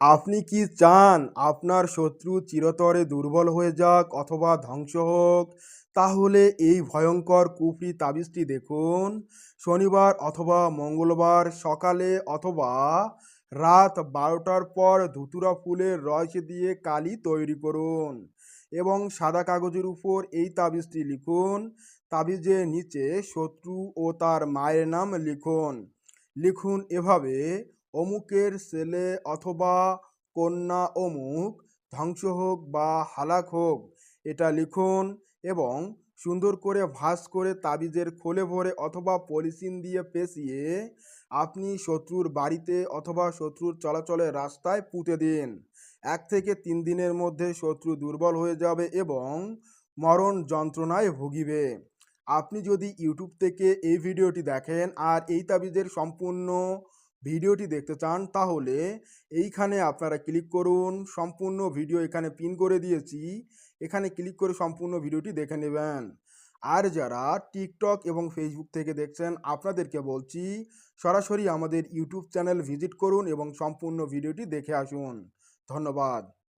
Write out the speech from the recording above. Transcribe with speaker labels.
Speaker 1: আপনি কি চান আপনার শত্রু চিরতরে দুর্বল হয়ে যাক অথবা ধ্বংস হোক? তাহলে এই ভয়ঙ্কর কুফরি তাবিজটি দেখুন। শনিবার অথবা মঙ্গলবার সকালে অথবা রাত বারোটার পর ধুতুরা ফুলের রস দিয়ে কালি তৈরি করুন এবং সাদা কাগজের উপর এই তাবিজটি লিখুন। তাবিজের নিচে শত্রু ও তার মায়ের নাম লিখুন। লিখুন এভাবে অমুকের ছেলে অথবা কন্যা অমুক, ধ্বংস হোক বা হালাক হোক, এটা লিখুন এবং সুন্দর করে ভাঁজ করে তাবিজের খোলে ভরে অথবা পলিথিন দিয়ে পেঁচিয়ে আপনি শত্রুর বাড়িতে অথবা শত্রুর চলাচলের রাস্তায় পুঁতে দিন। এক থেকে তিন দিনের মধ্যে শত্রু দুর্বল হয়ে যাবে এবং মরণ যন্ত্রণায় ভুগিবে। আপনি যদি ইউটিউব থেকে এই ভিডিওটি দেখেন আর এই তাবিজের সম্পূর্ণ ভিডিওটি দেখতে চান, তাহলে এইখানে আপনারা ক্লিক করুন। সম্পূর্ণ ভিডিও এখানে পিন করে দিয়েছি। এখানে ক্লিক করে সম্পূর্ণ ভিডিওটি দেখে নেবেন। আর যারা টিকটক এবং ফেসবুক থেকে দেখছেন, আপনাদেরকে বলছি, সরাসরি আমাদের ইউটিউব চ্যানেল ভিজিট করুন এবং সম্পূর্ণ ভিডিওটি দেখে আসুন। ধন্যবাদ।